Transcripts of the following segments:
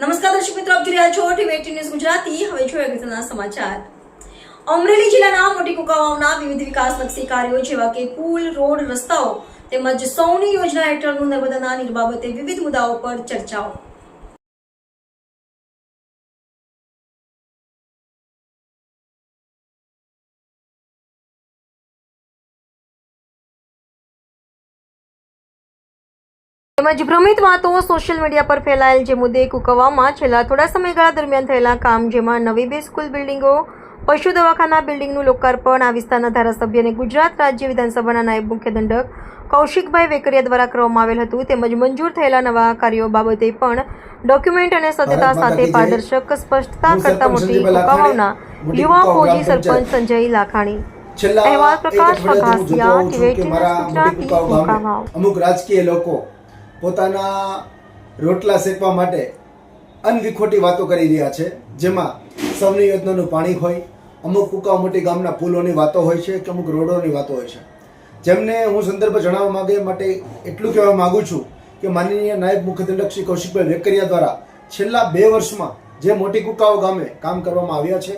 નમસ્કાર દર્શક મિત્રો, આપ જોઈ રહ્યા છો ટીવી ન્યૂઝ ગુજરાતી. હવે જોઈએ અગત્યના સમાચાર. અમરેલી જિલ્લાના મોટી કુકાવાવના વિવિધ વિકાસલક્ષી કાર્યો જેવા કે પુલ, રોડ, રસ્તાઓ તેમજ સૌની યોજના હેઠળનું નર્મદાના નીર બાબતે વિવિધ મુદ્દાઓ પર ચર્ચાઓ. તેમજ ભ્રમિત વાતો સોશિયલ મીડિયા પર ફેલાયેલ જે મુદ્દે કુકવામાં છેલ્લા થોડા સમયગાળા દરમિયાન થયેલા કામ જેમાં નવી બે સ્કૂલ બિલ્ડિંગો પશુ દવાખાના બિલ્ડિંગનું લોકાર્પણ આ વિસ્તારના ધારાસભ્ય અને ગુજરાત રાજ્ય વિધાનસભાના નાયબ મુખ્ય દંડક કૌશિકભાઈ વેકરિયા દ્વારા કરવામાં આવેલ હતું તેમજ મંજૂર થયેલા નવા કાર્યો બાબતે પણ ડોક્યુમેન્ટ અને સત્યતા સાથે પારદર્શક સ્પષ્ટતા કરતા મોટી કુકાવાના યુવા ફોજી સરપંચ સંજય લાખાણી. અહેવાલ પ્રકાશ કે ટીવી ગુજરાતી. અમુક રાજકીય લોકો પોતાના રોટલા શેકવા માટે અનવિખોટી વાતો કરી રહ્યા છે, જેમાં સૌની યોજનાનું પાણી હોય, અમુક કુકા મોટી ગામના પુલોની વાતો હોય છે કે અમુક રોડોની વાતો હોય છે. જેમને હું સંદર્ભ જણાવવા માગે માટે એટલું કહેવા માગું છું કે માનનીય નાયબ મુખ્યદંડક શ્રી કૌશિકભાઈ વેકરિયા દ્વારા છેલ્લા બે વર્ષમાં જે મોટી કુકાઓ ગામે કામ કરવામાં આવ્યા છે,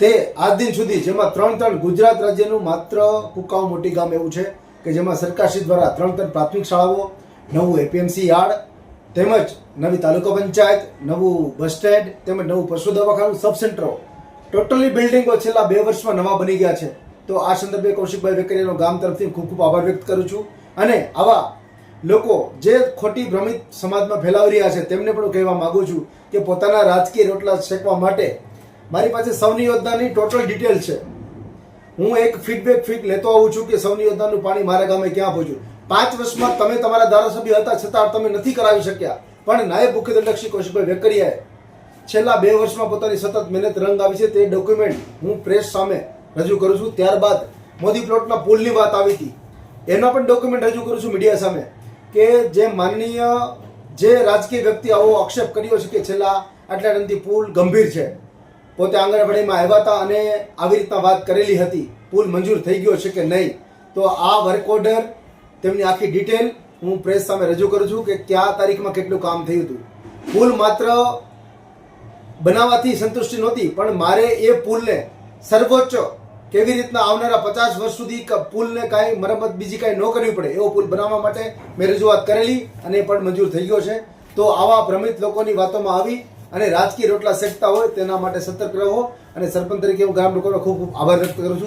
તે આજ દિન સુધી જેમાં ત્રણ ત્રણ ગુજરાત રાજ્યનું માત્ર કુકાઓ મોટી ગામ એવું છે કે જેમાં સરકારશ્રી દ્વારા ત્રણ ત્રણ પ્રાથમિક શાળાઓ નવું એપીએમસી યાર્ડ, તેમજ નવી તાલુકા પંચાયત, નવું બસ સ્ટેન્ડ, તેમજ નવું પશુ દવાખાનું સબ સેન્ટરો ટોટલી બિલ્ડિંગો છેલ્લા બે વર્ષમાં નવા બની ગયા છે. તો આ સંદર્ભે કૌશિકભાઈ વેકરિયાનો ગામ તરફથી ખૂબ ખૂબ આભાર વ્યક્ત કરું છું. અને આવા લોકો જે ખોટી ભ્રમિત સમાજમાં ફેલાવી રહ્યા છે, તેમને પણ કહેવા માંગુ છું કે પોતાના રાજકીય રોટલા શેકવા માટે મારી પાસે સૌની યોજનાની ટોટલ ડિટેલ છે. હું એક ફીડબેક ફીટ લેતો આવું છું કે સૌની યોજનાનું પાણી મારા ગામે ક્યાં પહોંચ્યું? પાંચ વર્ષમાં તમે તમારા ધારાસભ્ય હતા, છતાં તમે નથી કરાવી શક્યા. પણ નાયબ મુખ્ય દંડક શ્રી કૌશિકભાઈ વેકરિયાએ છેલ્લા બે વર્ષમાં પોતાની સતત મહેનત રંગ આવી છે, તે ડોક્યુમેન્ટ હું પ્રેસ સામે રજૂ કરું છું. ત્યારબાદ મોદી પ્લોટના પુલની વાત આવી હતી. એના પણ ડોક્યુમેન્ટ રજૂ કરું છું મીડિયા સામે કે જે માનનીય જે રાજકીય વ્યક્તિ આવો આક્ષેપ કર્યો છે કે છેલ્લા આટલા પુલ ગંભીર છે. પોતે આંગણવાડીમાં આવ્યા હતા અને આવી રીતના વાત કરેલી હતી. પુલ મંજૂર થઈ ગયો છે કે નહીં? તો આ વર્ક ઓર્ડર, તેમની આખી ડિટેલ હું પ્રેસ સામે રજૂ કરું છું કે કયા તારીખમાં કેટલું કામ થયું હતું. પુલ માત્ર બનાવવાથી સંતુષ્ટિ નહોતી, પણ મારે એ પુલને સર્વોચ્ચ કેવી રીતના આવનારા પચાસ વર્ષ સુધી પુલને કાંઈ મરમ્મત બીજી કાંઈ ન કરવી પડે, એવો પુલ બનાવવા માટે મેં રજૂઆત કરેલી અને એ પણ મંજૂર થઈ ગયો છે. તો આવા ભ્રમિત લોકોની વાતોમાં આવી અને રાજકીય રોટલા શેકતા હોય તેના માટે સતર્ક રહો. અને સરપંચ તરીકે હું ગામ લોકોનો ખૂબ ખૂબ આભાર વ્યક્ત કરું છું.